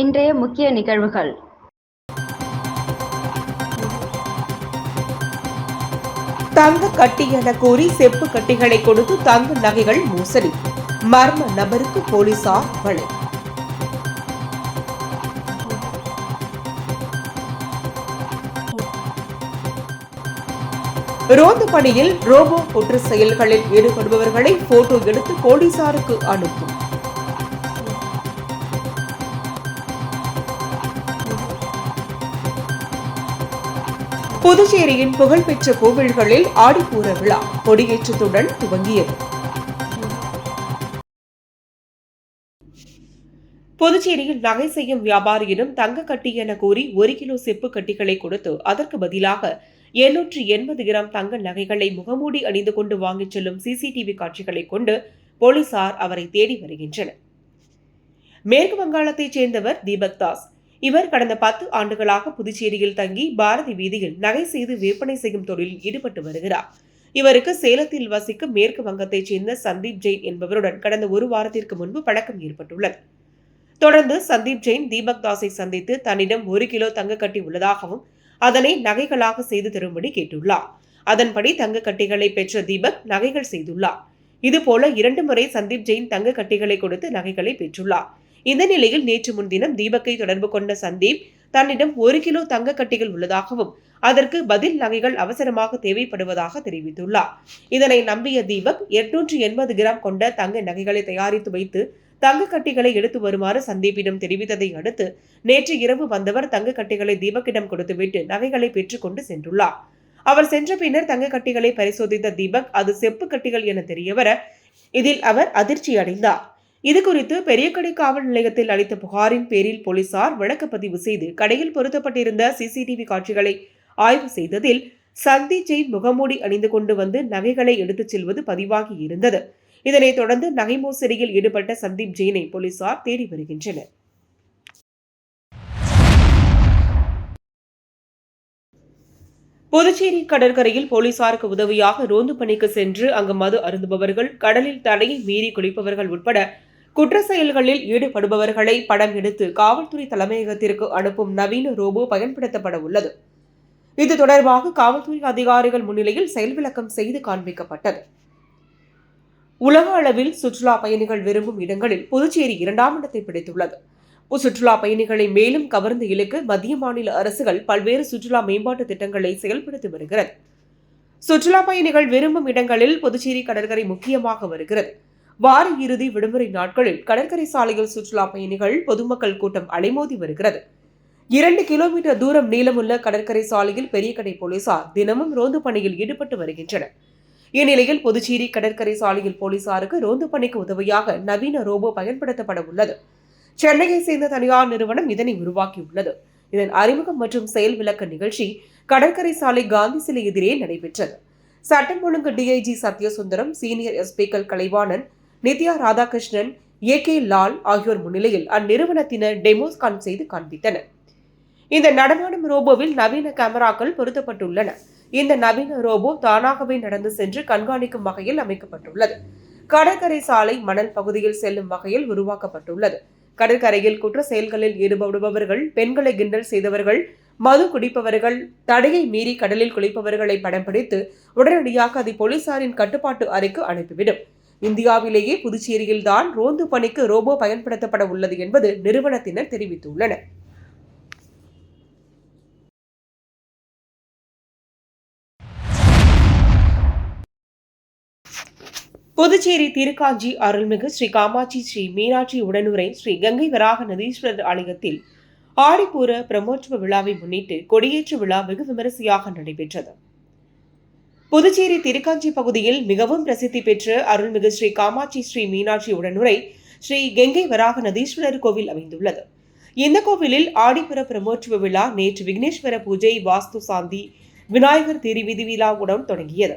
இன்றைய முக்கிய நிகழ்வுகள். தங்க கட்டி என கூறி செப்பு கட்டிகளை கொடுத்து தங்க நகைகள் மோசடி. மர்ம நபருக்கு போலீசார் வலை. ரோந்து பணியில் ரோபோ குற்ற செயல்களில் ஈடுபடுபவர்களை போட்டோ எடுத்து போலீசாருக்கு அனுப்பும். புதுச்சேரியின் புகழ்பெற்ற கோவில்களில் ஆடிப்பூர விழா கொடியேற்றத்துடன் துவங்கியது. புதுச்சேரியில் நகை செய்யும் வியாபாரியிடம் தங்க கட்டி என கூறி ஒரு கிலோ செப்பு கட்டிகளை கொடுத்து அதற்கு பதிலாக எண்ணூற்று எண்பது கிராம் தங்க நகைகளை முகமூடி அணிந்து கொண்டு வாங்கிச் செல்லும் சிசிடிவி காட்சிகளை கொண்டு போலீசார் அவரை தேடி வருகின்றனர். மேற்கு வங்காளத்தைச் சேர்ந்தவர் தீபக் தாஸ். இவர் கடந்த பத்து ஆண்டுகளாக புதுச்சேரியில் தங்கி பாரதி வீதியில் நகை செய்து விற்பனை செய்யும் தொழிலில் ஈடுபட்டு வருகிறார். இவருக்கு சேலத்தில் வசிக்கும் மேற்கு வங்கத்தைச் சேர்ந்த சந்தீப் ஜெயின் என்பவருடன் கடந்த ஒரு வாரத்திற்கு முன்பு பழக்கம் ஏற்பட்டுள்ளது. தொடர்ந்து சந்தீப் ஜெயின் தீபக் தாஸை சந்தித்து தன்னிடம் ஒரு கிலோ தங்க கட்டி உள்ளதாகவும் அதனை நகைகளாக செய்து தரும்படி கேட்டுள்ளார். அதன்படி தங்க கட்டிகளை பெற்ற தீபக் நகைகள் செய்துள்ளார். இதுபோல இரண்டு முறை சந்தீப் ஜெயின் தங்க கட்டிகளை கொடுத்து நகைகளை பெற்றுள்ளார். இந்த நிலையில் நேற்று முன்தினம் தீபக்கை தொடர்பு கொண்ட சந்தீப் தன்னிடம் ஒரு கிலோ தங்க கட்டிகள் உள்ளதாகவும் அதற்கு பதில் நகைகள் அவசரமாக தேவைப்படுவதாக தெரிவித்துள்ளார். இதனை நம்பிய தீபக் எட்நூற்று எண்பது கிராம் கொண்ட தங்க நகைகளை தயாரித்து வைத்து தங்க கட்டிகளை எடுத்து வருமாறு சந்தீப்பிடம் தெரிவித்ததை அடுத்து நேற்று இரவு வந்தவர் தங்க கட்டிகளை தீபக்கிடம் கொடுத்துவிட்டு நகைகளை பெற்றுக்கொண்டு சென்றுள்ளார். அவர் சென்ற பின்னர் தங்க கட்டிகளை பரிசோதித்த தீபக் அது செப்பு கட்டிகள் என தெரியவர இதில் அவர் அதிர்ச்சி அடைந்தார் இது குறித்து பெரியக்கடை காவல் நிலையத்தில் அளித்த புகாரின் பேரில் போலீசார் வழக்குப்பதிவு செய்து கடையில் பொருத்தப்பட்டிருந்த சிசிடிவி காட்சிகளை ஆய்வு செய்ததில் சந்தி ஜெயின் முகமூடி அணிந்து கொண்டு வந்து நகைகளை எடுத்துச் செல்வது பதிவாகி இருந்தது. இதனைத் தொடர்ந்து நகை மோசடியில் ஈடுபட்ட சந்தீப் ஜெயினை போலீசார் தேடி வருகின்றனர். புதுச்சேரி கடற்கரையில் போலீசாருக்கு உதவியாக ரோந்து பணிக்கு சென்று அங்கு மது அருந்துபவர்கள் கடலில் தடையை மீறி குளிப்பவர்கள் உட்பட குற்ற செயல்களில் ஈடுபடுபவர்களை படம் எடுத்து காவல்துறை தலைமையகத்திற்கு அனுப்பும் நவீன ரோபோ பயன்படுத்தப்பட உள்ளது. இது தொடர்பாக காவல்துறை அதிகாரிகள் முன்னிலையில் செயல் விளக்கம் செய்து காண்பிக்கப்பட்டது. உலக அளவில் சுற்றுலா பயணிகள் விரும்பும் இடங்களில் புதுச்சேரி இரண்டாம் இடத்தை பிடித்துள்ளது. சுற்றுலா பயணிகளை மேலும் கவர்ந்து இழுக்க மத்திய மாநில அரசுகள் பல்வேறு சுற்றுலா மேம்பாட்டு திட்டங்களை செயல்படுத்தி வருகிறது. சுற்றுலா பயணிகள் விரும்பும் இடங்களில் புதுச்சேரி கடற்கரை முக்கியமாக வருகிறது. வார இறுதி விடுமுறை நாட்களில் கடற்கரை சாலையில் சுற்றுலா பயணிகள் பொதுமக்கள் கூட்டம் அலைமோதி வருகிறது. இரண்டு கிலோமீட்டர் தூரம் நீளமுள்ள கடற்கரை சாலையில் பெரிய கடை போலீசார் தினமும் ரோந்து பணியில் ஈடுபட்டு வருகின்றனர். இந்நிலையில் புதுச்சேரி கடற்கரை சாலையில் போலீசாருக்கு ரோந்து பணிக்கு உதவியாக நவீன ரோபோ பயன்படுத்தப்பட உள்ளது. சென்னையை சேர்ந்த தனியார் நிறுவனம் இதனை உருவாக்கியுள்ளது. இதன் அறிமுகம் மற்றும் செயல் விளக்க நிகழ்ச்சி கடற்கரை சாலை காந்தி சிலை எதிரே நடைபெற்றது. சட்டம் ஒழுங்கு டிஐஜி சத்யசுந்தரம் சீனியர் எஸ்பிக்கள் கலைவாணன் நித்யா ராதாகிருஷ்ணன் ஏ கே லால் ஆகியோர் முன்னிலையில் அந்நிறுவனத்தினர் டெமோஸ்கான் செய்து காண்பித்தனர். இந்த நடமாடும் ரோபோவில் நவீன கேமராக்கள் பொருத்தப்பட்டுள்ளன. இந்த நவீன ரோபோ தானாகவே நடந்து சென்று கண்காணிக்கும் வகையில் அமைக்கப்பட்டுள்ளது. கடற்கரை சாலை மணல் பகுதியில் செல்லும் வகையில் உருவாக்கப்பட்டுள்ளது. கடற்கரையில் குற்ற செயல்களில் ஈடுபடுபவர்கள் பெண்களை கிண்டல் செய்தவர்கள் மது குடிப்பவர்கள் தடையை மீறி கடலில் குளிப்பவர்களை படம் பிடித்து உடனடியாக அதை போலீசாரின் கட்டுப்பாட்டு அறைக்கு அனுப்பிவிடும். இந்தியாவிலேயே புதுச்சேரியில் தான் ரோந்து பணிக்கு ரோபோ பயன்படுத்தப்பட உள்ளது என்பது நிறுவனத்தினர் தெரிவித்துள்ளனர். புதுச்சேரி திருக்காஞ்சி அருள்மிகு ஸ்ரீ காமாட்சி ஸ்ரீ மீனாட்சி உடனுரை ஸ்ரீ கங்கை வராக நதீஸ்வரர் ஆலயத்தில் ஆடிப்பூர பிரம்மோற்சவ விழாவை முன்னிட்டு கொடியேற்று விழா வெகு விமரிசையாக நடைபெற்றது. புதுச்சேரி திருக்காஞ்சி பகுதியில் மிகவும் பிரசித்தி பெற்ற அருள்மிகு ஸ்ரீ காமாட்சி ஸ்ரீ மீனாட்சி உடனுரை ஸ்ரீ கங்கை வராக நதீஸ்வரர் கோவில் அமைந்துள்ளது. இந்த கோவிலில் ஆடிப்புற பிரம்மோற்சவ விழா நேற்று விக்னேஸ்வர பூஜை வாஸ்து சாந்தி விநாயகர் திருவிதி விழாவுடன் தொடங்கியது.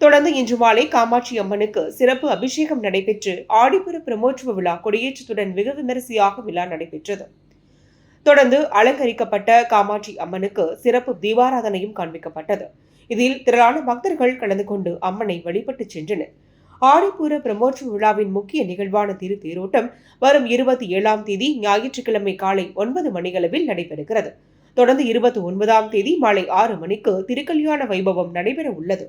தொடர்ந்து இன்று மாலை காமாட்சி அம்மனுக்கு சிறப்பு அபிஷேகம் நடைபெற்று ஆடிப்புற பிரமோற்சவ விழா கொடியேற்றத்துடன் வெகு விமரிசையாக விழா நடைபெற்றது. தொடர்ந்து அலங்கரிக்கப்பட்ட காமாட்சி அம்மனுக்கு சிறப்பு தீபாராதனையும் காண்பிக்கப்பட்டது. இதில் திரளான பக்தர்கள் கலந்து கொண்டு அம்மனை வழிபட்டு சென்றனர். ஆடிப்பூர பிரமோற்சவ விழாவின் முக்கிய நிகழ்வான திரு தேரோட்டம் வரும் இருபத்தி ஏழாம் தேதி ஞாயிற்றுக்கிழமை காலை ஒன்பது மணிகளவில் நடைபெறுகிறது. தொடர்ந்து இருபத்தி ஒன்பதாம் தேதி மாலை ஆறு மணிக்கு திருக்கல்யாண வைபவம் நடைபெற உள்ளது.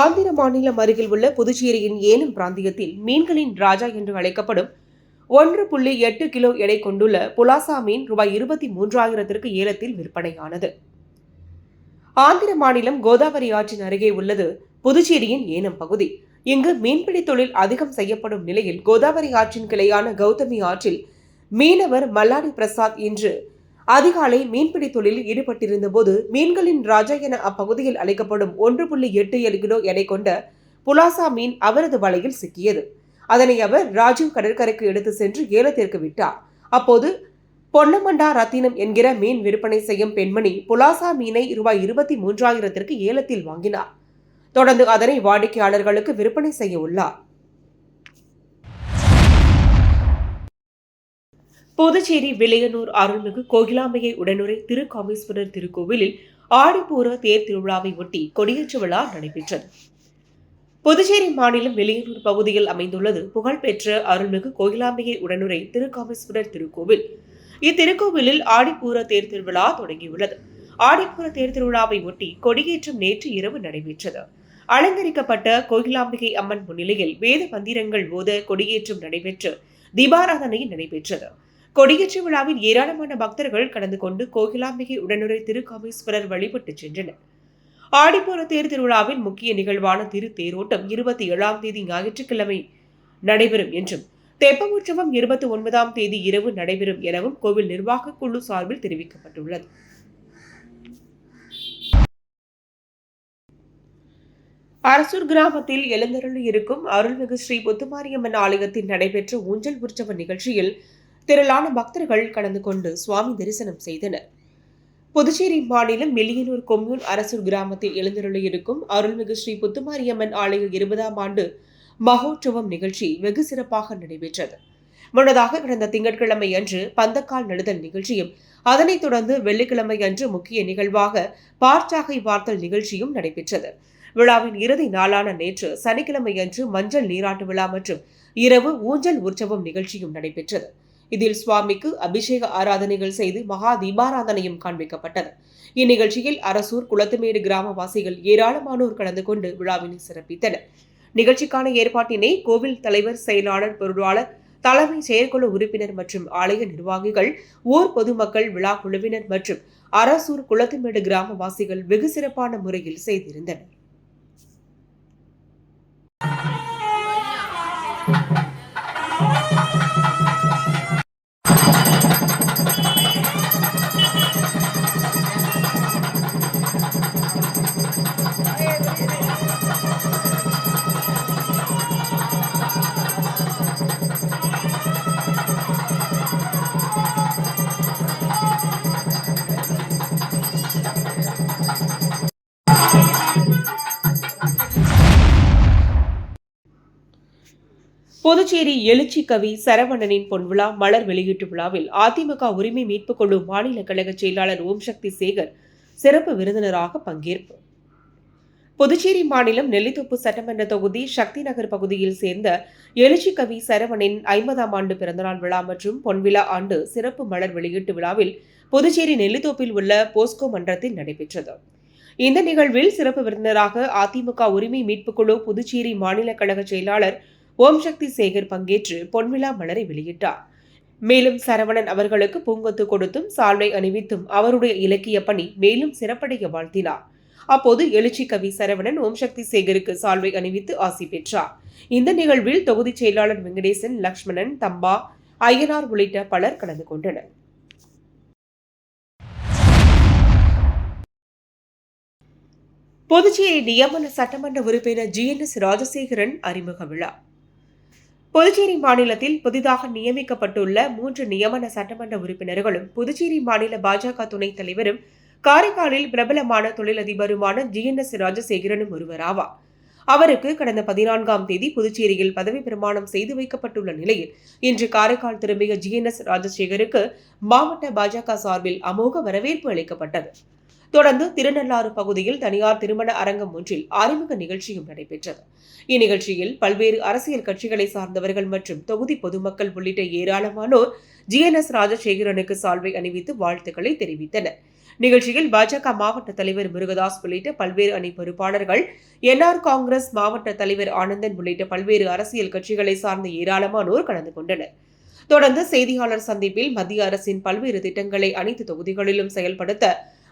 ஆந்திர மாநிலம் அருகில் உள்ள புதுச்சேரியின் ஏலம் பிராந்தியத்தில் மீன்களின் ராஜா என்று அழைக்கப்படும் ஒன்று புள்ளி எட்டு கிலோ எடை கொண்டுள்ள புலாசா மீன் ரூபாய் இருபத்தி மூன்றாயிரத்திற்கு ஏலத்தில் விற்பனையானது. ஆந்திர மாநிலம் கோதாவரி ஆற்றின் அருகே உள்ளது புதுச்சேரியின் ஏனம் பகுதி. இங்கு மீன்பிடி தொழில் அதிகம் செய்யப்படும் நிலையில் கோதாவரி ஆற்றின் கிளையான கௌதமி ஆற்றில் மீனவர் மல்லாடி பிரசாத் இன்று அதிகாலை மீன்பிடி தொழிலில் ஈடுபட்டிருந்த போது மீன்களின் ராஜா என அப்பகுதியில் அழைக்கப்படும் ஒன்று புள்ளி எட்டு ஏழு கிலோ எடை கொண்ட புலாசா மீன் அவரது வலையில் சிக்கியது. அதனை அவர் ராஜீவ் கடற்கரைக்கு எடுத்து சென்று ஏலத்திற்கு விட்டார். அப்போது பொன்னமண்டா ரத்தினம் என்கிற மீன் விற்பனை செய்யும் பெண்மணி புலாசா மீனை ரூபாய் இருபத்தி மூன்றாயிரத்திற்கு ஏலத்தில் வாங்கினார். தொடர்ந்து அதனை வாடிக்கையாளர்களுக்கு விற்பனை செய்ய உள்ளார். புதுச்சேரி விளையனூர் அருள்மிகு கோகிலாமையை உடனுரை திருக்காமேஸ்வரர் திருக்கோவிலில் ஆடிப்பூர தேர் திருவிழாவை ஒட்டி கொடியேற்று விழா நடைபெற்றது. புதுச்சேரி மாநிலம் வெளியனூர் பகுதியில் அமைந்துள்ளது புகழ்பெற்ற அருள்மிகு கோகிலாம்பிகை உடனுரை திருக்காமேஸ்வரர் திருக்கோவில். இத்திருக்கோவிலில் ஆடிப்பூர தேர் திருவிழா தொடங்கியுள்ளது. ஆடிப்பூர தேர் திருவிழாவை ஒட்டி கொடியேற்றம் நேற்று இரவு நடைபெற்றது. அலங்கரிக்கப்பட்ட கோகிலாம்பிகை அம்மன் முன்னிலையில் வேத மந்திரங்கள் ஓத கொடியேற்றம் நடைபெற்று தீபாராதனை நடைபெற்றது. கொடியேற்று விழாவில் ஏராளமான பக்தர்கள் கலந்து கொண்டு கோகிலாம்பிகை உடனுரை திருக்காமேஸ்வரர் வழிபட்டு சென்றனர். ஆடிப்பூர தேர் திருவிழாவின் முக்கிய நிகழ்வான திரு தேரோட்டம் இருபத்தி ஏழாம் தேதி ஞாயிற்றுக்கிழமை நடைபெறும் என்றும் தெப்ப உற்சவம் இருபத்தி ஒன்பதாம் தேதி இரவு நடைபெறும் எனவும் கோவில் நிர்வாக குழு சார்பில் தெரிவிக்கப்பட்டுள்ளது. அரசூர் கிராமத்தில் எழுந்தருள் இருக்கும் அருள்மிகு ஸ்ரீ புத்துமாரியம்மன் ஆலயத்தில் நடைபெற்ற ஊஞ்சல் உற்சவ நிகழ்ச்சியில் திரளான பக்தர்கள் கலந்து கொண்டு சுவாமி தரிசனம் செய்தனர். புதுச்சேரி மாநிலம் மெல்லியனூர் கொம்யூன் அரசூர் கிராமத்தில் எழுந்தருளியிருக்கும் அருள்மிகு ஸ்ரீ புத்துமாரியம்மன் ஆலய இருபதாம் ஆண்டு மகோற்சவம் நிகழ்ச்சி வெகு சிறப்பாக நடைபெற்றது. முன்னதாக கடந்த திங்கட்கிழமை அன்று பந்தக்கால் நடுதல் நிகழ்ச்சியும் அதனைத் தொடர்ந்து வெள்ளிக்கிழமை அன்று முக்கிய நிகழ்வாக பார்ச்சாகை வார்த்தல் நிகழ்ச்சியும் நடைபெற்றது. விழாவின் இறுதி நாளான நேற்று சனிக்கிழமை அன்று மஞ்சள் நீராட்டு விழா மற்றும் இரவு ஊஞ்சல் உற்சவம் நிகழ்ச்சியும் நடைபெற்றது. இதில் சுவாமிக்கு அபிஷேக ஆராதனைகள் செய்து மகா தீபாராதனையும் காண்பிக்கப்பட்டது. இந்நிகழ்ச்சியில் அரசூர் குளத்துமேடு கிராமவாசிகள் ஏராளமானோர் கலந்து கொண்டு விழாவினை சிறப்பித்தனர். நிகழ்ச்சிக்கான ஏற்பாட்டினை கோவில் தலைவர் செயலாளர் பொருளாளர் தலைமை செயற்குழு உறுப்பினர் மற்றும் ஆலய நிர்வாகிகள் ஊர் பொதுமக்கள் விழா குழுவினர் மற்றும் அரசூர் குளத்துமேடு கிராமவாசிகள் வெகு சிறப்பான முறையில் செய்திருந்தனர். புதுச்சேரி எழுச்சி கவி சரவணனின் பொன்விழா மலர் வெளியீட்டு விழாவில் அதிமுக உரிமை மீட்புக் குழு மாநில கழக செயலாளர் ஓம் சக்தி சேகர் சிறப்பு விருந்தினராக பங்கேற்பு. புதுச்சேரி மாநிலம் நெல்லித்தோப்பு சட்டமன்ற தொகுதி சக்தி நகர் பகுதியில் சேர்ந்த எழுச்சி கவி சரவணின் ஐம்பதாம் ஆண்டு பிறந்தநாள் விழா மற்றும் பொன்விழா ஆண்டு சிறப்பு மலர் வெளியீட்டு விழாவில் புதுச்சேரி நெல்லித்தோப்பில் உள்ள போஸ்கோ மன்றத்தில் நடைபெற்றது. இந்த நிகழ்வில் சிறப்பு விருந்தினராக அதிமுக உரிமை மீட்புக் குழு புதுச்சேரி மாநில கழக செயலாளர் ஓம் சக்தி சேகர் பங்கேற்று பொன்விழா மலரை வெளியிட்டார். மேலும் சரவணன் அவர்களுக்கு பூங்கொத்து கொடுத்தும் சால்வை அணிவித்தும் அவருடைய இலக்கிய பணி மேலும் சிறப்படைய வாழ்த்தினார். அப்போது எழுச்சி கவி சரவணன் ஓம் சக்தி சேகருக்கு சால்வை அணிவித்து ஆசி பெற்றார். இந்த நிகழ்வில் தொகுதி செயலாளர் வெங்கடேசன் லக்ஷ்மணன் தம்பா ஐயனார் உள்ளிட்ட பலர் கலந்து கொண்டனர். புதுச்சேரி நியமன சட்டமன்ற உறுப்பினர் ஜி என் எஸ் ராஜசேகரன் அறிமுக விழா. புதுச்சேரி மாநிலத்தில் புதிதாக நியமிக்கப்பட்டுள்ள மூன்று நியமன சட்டமன்ற உறுப்பினர்களும் புதுச்சேரி மாநில பாஜக துணைத் தலைவரும் காரைக்காலில் பிரபலமான தொழிலதிபருமான ஜி என் எஸ் ராஜசேகரனும் ஒருவராவார். அவருக்கு கடந்த பதினான்காம் தேதி புதுச்சேரியில் பதவி பிரமாணம் செய்து வைக்கப்பட்டுள்ள நிலையில் இன்று காரைக்கால் திரும்பிய ஜி என் எஸ் ராஜசேகருக்கு மாவட்ட பாஜக சார்பில் அமோக வரவேற்பு அளிக்கப்பட்டது. தொடர்ந்து திருநள்ளாறு பகுதியில் தனியார் திருமண அரங்கம் ஒன்றில் அறிமுக நிகழ்ச்சியும் நடைபெற்றது. இந்நிகழ்ச்சியில் பல்வேறு அரசியல் கட்சிகளை சார்ந்தவர்கள் மற்றும் தொகுதி பொதுமக்கள் உள்ளிட்ட ஏராளமானோர் ஜிஎன்எஸ் ராஜசேகரனுக்கு சால்வை அணிவித்து வாழ்த்துக்களை தெரிவித்தனர். நிகழ்ச்சியில் பாஜக மாவட்ட தலைவர் முருகதாஸ் உள்ளிட்ட பல்வேறு அணி பொறுப்பாளர்கள் என்ஆர் காங்கிரஸ் மாவட்ட தலைவர் ஆனந்தன் உள்ளிட்ட பல்வேறு அரசியல் கட்சிகளை சார்ந்த ஏராளமானோர் கலந்து கொண்டனர். தொடர்ந்து செய்தியாளர் சந்திப்பில் மத்திய அரசின் பல்வேறு திட்டங்களை அனைத்து தொகுதிகளிலும் செயல்படுத்த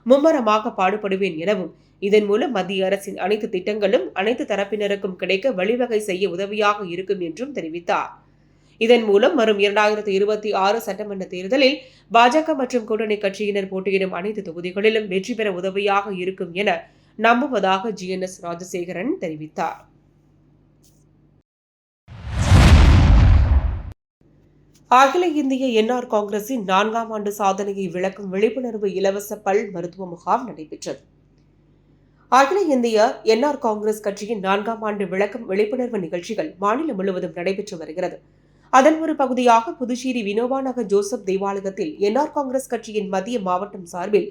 மும்மரமாக பாடுபடுவேன் எனவும் இதன் மூலம் மத்திய அரசின் அனைத்து திட்டங்களும் அனைத்து தரப்பினருக்கும் கிடைக்க வழிவகை செய்ய உதவியாக இருக்கும் என்றும் தெரிவித்தார். இதன் மூலம் வரும் இரண்டாயிரத்தி இருபத்தி ஆறு சட்டமன்ற தேர்தலில் பாஜக மற்றும் கூட்டணி கட்சியினர் போட்டியிடும் அனைத்து தொகுதிகளிலும் வெற்றி பெற உதவியாக இருக்கும் என நம்புவதாக ஜிஎன்எஸ் ராஜசேகரன் தெரிவித்தார். அகில இந்திய என்ஆர் காங்கிரசின் நான்காம் ஆண்டு சாதனையை விளக்கும் விழிப்புணர்வு இலவச பல் மருத்துவ முகாம் நடைபெற்றது. அகில இந்திய என்ஆர் காங்கிரஸ் கட்சியின் நான்காம் ஆண்டு விளக்கும் விழிப்புணர்வு நிகழ்ச்சிகள் மாநிலம் முழுவதும் நடைபெற்று வருகிறது. அதன் ஒரு பகுதியாக புதுச்சேரி வினோபா நகர் ஜோசப் தேவாலயத்தில் என்ஆர் காங்கிரஸ் கட்சியின் மத்திய மாவட்டம் சார்பில்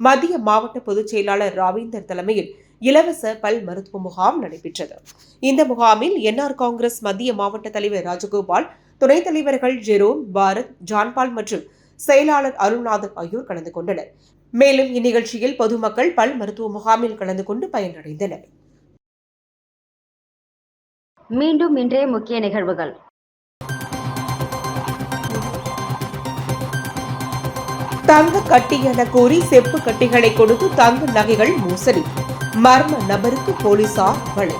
மத்திய மாவட்ட பொதுச் செயலாளர் ராவீந்தர் தலைமையில் இலவச பல் மருத்துவ முகாம் நடைபெற்றது. இந்த முகாமில் என்ஆர் காங்கிரஸ் மத்திய மாவட்ட தலைவர் ராஜகோபால் துணைத் தலைவர்கள் ஜெரோம் பாரத் ஜான்பால் மற்றும் செயலாளர் அருள்நாதன் ஆகியோர் கலந்து கொண்டனர். மேலும் இந்நிகழ்ச்சியில் பொதுமக்கள் பல் மருத்துவ முகாமில் கலந்து கொண்டு பயனடைந்தனர். மீண்டும் இன்றைய முக்கிய நிகழ்வுகள். தங்க கட்டி என கூறி செப்பு கட்டிகளை கொடுத்து தங்க நகைகள் மோசடி. மர்ம நபருக்கு போலீசார் வலை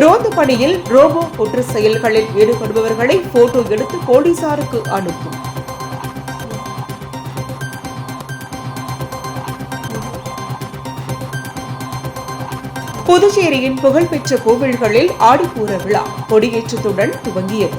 ரோந்து பணியில் ரோபோ குற்ற செயல்களில் ஈடுபடுபவர்களை போட்டோ எடுத்து போலீசாருக்கு அனுப்பும். புதுச்சேரியின் புகழ்பெற்ற கோவில்களில் ஆடிப்பூர விழா கொடியேற்றத்துடன் துவங்கியது.